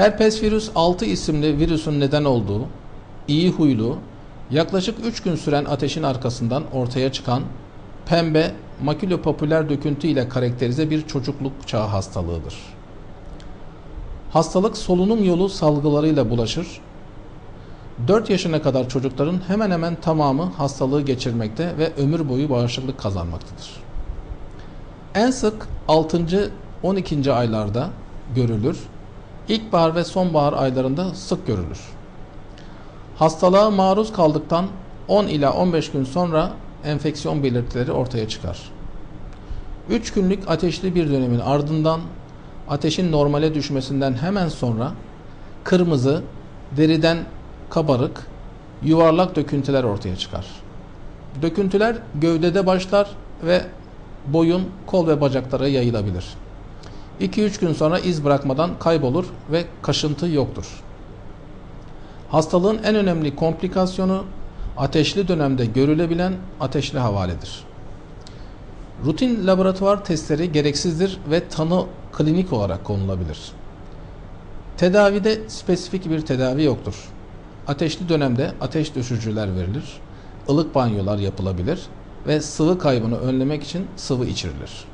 Herpes virüs 6 isimli virüsün neden olduğu, iyi huylu, yaklaşık 3 gün süren ateşin arkasından ortaya çıkan pembe makülopapüler döküntü ile karakterize bir çocukluk çağı hastalığıdır. Hastalık solunum yolu salgılarıyla bulaşır. 4 yaşına kadar çocukların hemen hemen tamamı hastalığı geçirmekte ve ömür boyu bağışıklık kazanmaktadır. En sık 6. 12. aylarda görülür. İlkbahar ve sonbahar aylarında sık görülür. Hastalığa maruz kaldıktan 10 ila 15 gün sonra enfeksiyon belirtileri ortaya çıkar. 3 günlük ateşli bir dönemin ardından ateşin normale düşmesinden hemen sonra kırmızı, deriden kabarık, yuvarlak döküntüler ortaya çıkar. Döküntüler gövdede başlar ve boyun, kol ve bacaklara yayılabilir. 2-3 gün sonra iz bırakmadan kaybolur ve kaşıntı yoktur. Hastalığın en önemli komplikasyonu ateşli dönemde görülebilen ateşli havaledir. Rutin laboratuvar testleri gereksizdir ve tanı klinik olarak konulabilir. Tedavide spesifik bir tedavi yoktur. Ateşli dönemde ateş düşürücüler verilir, ılık banyolar yapılabilir ve sıvı kaybını önlemek için sıvı içirilir.